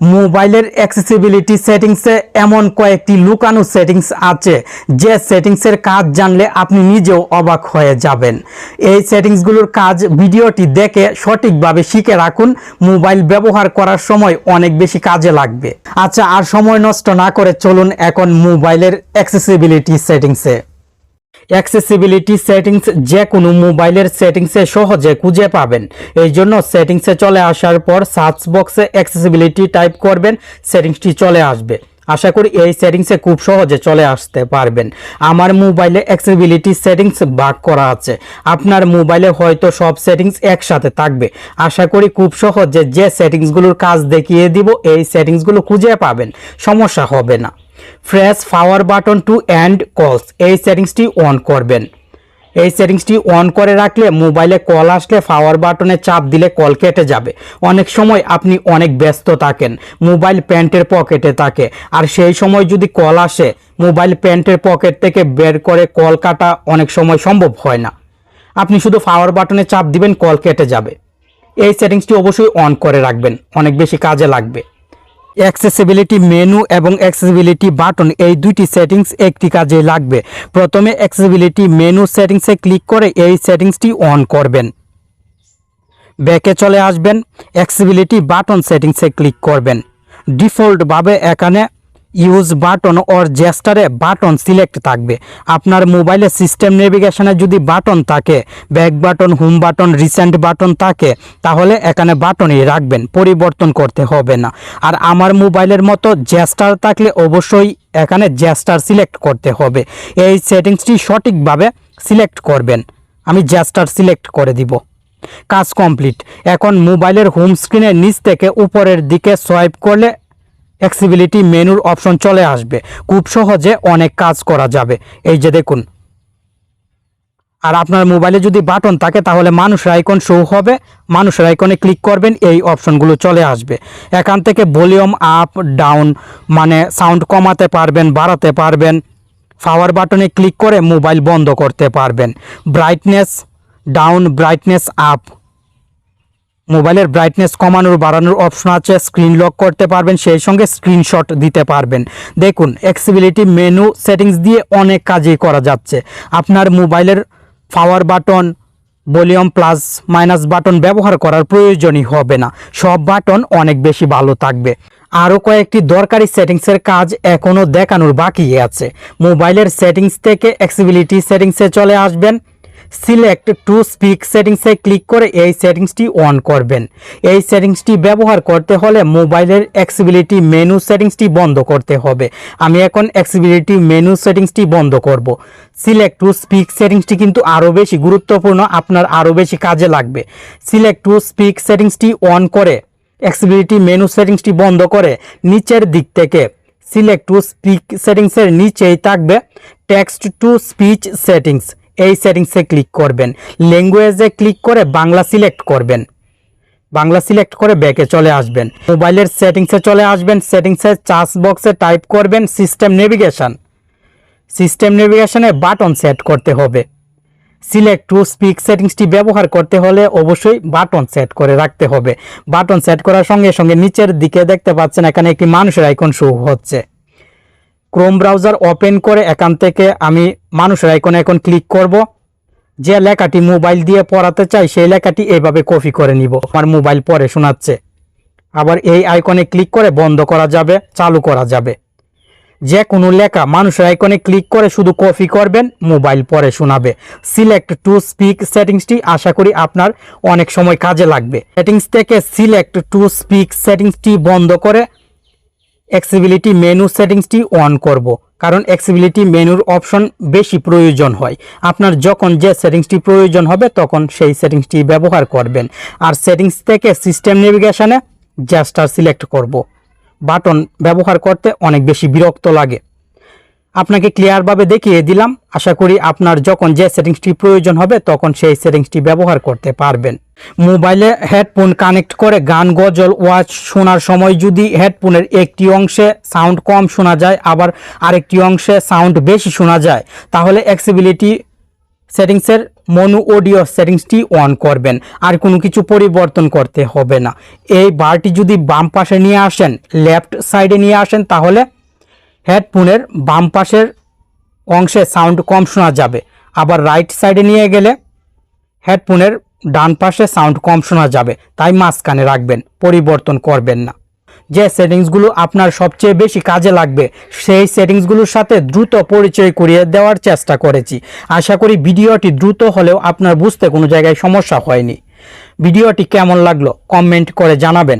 মোবাইলের অ্যাক্সেসিবিলিটি সেটিংসে এমন কয়েকটি লুকানো সেটিংস আছে, যে সেটিংসের কাজ জানলে আপনি নিজেও অবাক হয়ে যাবেন। এই সেটিংসগুলোর কাজ ভিডিওটি দেখে সঠিকভাবে শিখে রাখুন, মোবাইল ব্যবহার করার সময় অনেক বেশি কাজে লাগবে। আচ্ছা আর সময় নষ্ট না করে চলুন এখন মোবাইলের অ্যাক্সেসিবিলিটি সেটিংসে অ্যাক্সেসিবিলিটি সেটিংস যে কোনো মোবাইলের সেটিংসে সহজে খুঁজে পাবেন। এই জন্য সেটিংসে চলে আসার পর সার্চ বক্সে অ্যাক্সেসিবিলিটি টাইপ করবেন সেটিংসটি চলে আসবে। আশা করি এই সেটিংসে খুব সহজে চলে আসতে পারবেন। আমার মোবাইলে অ্যাক্সেসিবিলিটি সেটিংস ভাগ করা আছে। আপনার মোবাইলে হয়তো সব সেটিংস একসাথে থাকবে। আশা করি খুব সহজে যে সেটিংসগুলোর কাজ দেখিয়ে দিব, এই সেটিংসগুলো খুঁজে পাবেন। সমস্যা হবে না। Press power button to end calls এই সেটিংসটি অন করবেন। এই সেটিংসটি অন করে রাখলে মোবাইলে কল আসলে পাওয়ার বাটনে চাপ দিলে কল কেটে যাবে। অনেক সময় আপনি অনেক ব্যস্ত থাকেন মোবাইল প্যান্টের পকেটে থাকে। আর সেই সময় যদি কল আসে মোবাইল প্যান্টের পকেট থেকে বের করে কল কাটা অনেক সময় সম্ভব হয় না। আপনি শুধু পাওয়ার বাটনে চাপ দিবেন কল কেটে যাবে। এই সেটিংসটি অবশ্যই অন করে রাখবেন, অনেক বেশি কাজে লাগবে। অ্যাক্সেসিবিলিটি মেনু এবং অ্যাক্সেসিবিলিটি বাটন এই দুইটি সেটিংস একটি কাজে লাগবে। প্রথমে অ্যাক্সেসিবিলিটি মেনু সেটিংসে ক্লিক করে এই সেটিংসটি অন করবেন। ব্যাকে চলে আসবেন অ্যাক্সেসিবিলিটি বাটন সেটিংসে ক্লিক করবেন। ডিফল্টভাবে এখানে ইউজ বাটন ওর জেস্টারে বাটন সিলেক্ট থাকবে। আপনার মোবাইলে সিস্টেম নেভিগেশনে যদি বাটন থাকে back button home button recent button থাকে, তাহলে এখানে বাটনই রাখবেন, পরিবর্তন করতে হবে না। আর আমার মোবাইলের মতো জেস্টার থাকলে অবশ্যই এখানে জেস্টার সিলেক্ট করতে হবে। এই সেটিংসটি সঠিকভাবে সিলেক্ট করবেন। আমি জেস্টার সিলেক্ট করে দিব। কাজ কমপ্লিট এখন মোবাইলের হোম স্ক্রিনের নিচ থেকে উপরের দিকে সোয়াইপ করলে অ্যাক্সিবিলিটি মেনুর অপশন চলে আসবে। খুব সহজে অনেক কাজ করা যাবে। এই যে দেখুন। আর আপনার মোবাইলে যদি বাটন থাকে, তাহলে মানুষের আইকন শো হবে। মানুষের আইকনে ক্লিক করবেন, এই অপশনগুলো চলে আসবে। এখান থেকে ভলিউম আপ ডাউন মানে সাউন্ড কমাতে পারবেন, বাড়াতে পারবেন। পাওয়ার বাটনে ক্লিক করে মোবাইল বন্ধ করতে পারবেন। ব্রাইটনেস ডাউন ব্রাইটনেস আপ মোবাইলের ব্রাইটনেস কমানোর, বাড়ানোর অপশন আছে স্ক্রিন লক করতে পারবেন, সেই সঙ্গে স্ক্রিনশট দিতে পারবেন। দেখুন অ্যাক্সিবিলিটি মেনু সেটিংস দিয়ে অনেক কাজই করা যাচ্ছে। আপনার মোবাইলের power button volume plus minus button ব্যবহার করার প্রয়োজনই হবে না। সব বাটন অনেক বেশি ভালো থাকবে। আরও কয়েকটি দরকারি সেটিংসের কাজ এখনও দেখানোর বাকি আছে। মোবাইলের সেটিংস থেকে অ্যাক্সিবিলিটি সেটিংসে চলে আসবেন। সিলেক্ট টু স্পিক সেটিংসে ক্লিক করে এই সেটিংসটি অন করবেন। এই সেটিংসটি ব্যবহার করতে হলে মোবাইলের অ্যাক্সিবিলিটি মেনু সেটিংসটি বন্ধ করতে হবে। আমি এখন অ্যাক্সিবিলিটি মেনু সেটিংসটি বন্ধ করব। সিলেক্ট টু স্পিক সেটিংসটি কিন্তু আরও বেশি গুরুত্বপূর্ণ, আপনার আরও বেশি কাজে লাগবে। সিলেক্ট টু স্পিক সেটিংসটি অন করে অ্যাক্সিবিলিটি মেনু সেটিংসটি বন্ধ করে, নিচের দিক থেকে সিলেক্ট টু স্পিক সেটিংসের নিচেই থাকবে টেক্সট টু স্পিচ সেটিংস এই সেটিংসে ক্লিক করবেন। ল্যাঙ্গুয়েজে ক্লিক করে বাংলা সিলেক্ট করবেন। বাংলা সিলেক্ট করে ব্যাকে চলে আসবেন। মোবাইলের সেটিংসে চলে আসবেন। সেটিংসে চার্জ বক্সে টাইপ করবেন সিস্টেম নেভিগেশন সিস্টেম নেভিগেশনে বাটন সেট করতে হবে। সিলেক্ট টু স্পিক সেটিংসটি ব্যবহার করতে হলে অবশ্যই বাটন সেট করে রাখতে হবে। বাটন সেট করার সঙ্গে সঙ্গে নিচের দিকে দেখতে পাচ্ছেন এখানে একটি মানুষের আইকন শো হচ্ছে। ক্রোম ব্রাউজার ওপেন করে এখান থেকে আমি মানুষের আইকনে এখন ক্লিক করব। যে লেখাটি মোবাইল দিয়ে পড়াতে চাই, সেই লেখাটি এইভাবে কপি করে নিব। আমার মোবাইল পরে শোনাচ্ছে। আবার এই আইকনে ক্লিক করে বন্ধ করা যাবে, চালু করা যাবে। যে কোনো লেখা মানুষের আইকনে ক্লিক করে শুধু কপি করবেন মোবাইল পরে শোনাবে। সিলেক্ট টু স্পিক সেটিংসটি আশা করি আপনার অনেক সময় কাজে লাগবে। সেটিংস থেকে সিলেক্ট টু স্পিক সেটিংসটি বন্ধ করে অ্যাক্সিবিলিটি মেনু সেটিংসটি অন করব, কারণ অ্যাক্সিবিলিটি মেনুর অপশন বেশি প্রয়োজন হয়। আপনার যখন যে সেটিংসটি প্রয়োজন হবে, তখন সেই সেটিংসটি ব্যবহার করবেন। আর সেটিংস থেকে সিস্টেম নেভিগেশনে জ্যাস্টার সিলেক্ট করব। বাটন ব্যবহার করতে অনেক বেশি বিরক্ত লাগে। আপনাকে ক্লিয়ারভাবে দেখিয়ে দিলাম। আশা করি আপনার যখন যে সেটিংসটি প্রয়োজন হবে, তখন সেই সেটিংসটি ব্যবহার করতে পারবেন। মোবাইলে হেডফোন কানেক্ট করে গান, গজল ওয়াচ শোনার সময় যদি হেডফোনের একটি অংশে সাউন্ড কম শোনা যায়, আবার আরেকটি অংশে সাউন্ড বেশি শোনা যায়, তাহলে অ্যাক্সিবিলিটি সেটিংসের মনু অডিও সেটিংসটি অন করবেন। আর কোনো কিছু পরিবর্তন করতে হবে না। এই বারটি যদি বাম পাশে নিয়ে আসেন, লেফট সাইডে নিয়ে আসেন, তাহলে হেডফোনের বাম পাশের অংশে সাউন্ড কম শোনা যাবে। আবার রাইট সাইডে নিয়ে গেলে হেডফোনের ডান পাশে সাউন্ড কম শোনা যাবে, তাই মাঝখানে রাখবেন, পরিবর্তন করবেন না। যে সেটিংসগুলো আপনার সবচেয়ে বেশি কাজে লাগবে, সেই সেটিংসগুলোর সাথে দ্রুত পরিচয় করিয়ে দেওয়ার চেষ্টা করেছি। আশা করি ভিডিওটি দ্রুত হলেও আপনার বুঝতে কোনো জায়গায় সমস্যা হয়নি। ভিডিওটি কেমন লাগল কমেন্ট করে জানাবেন।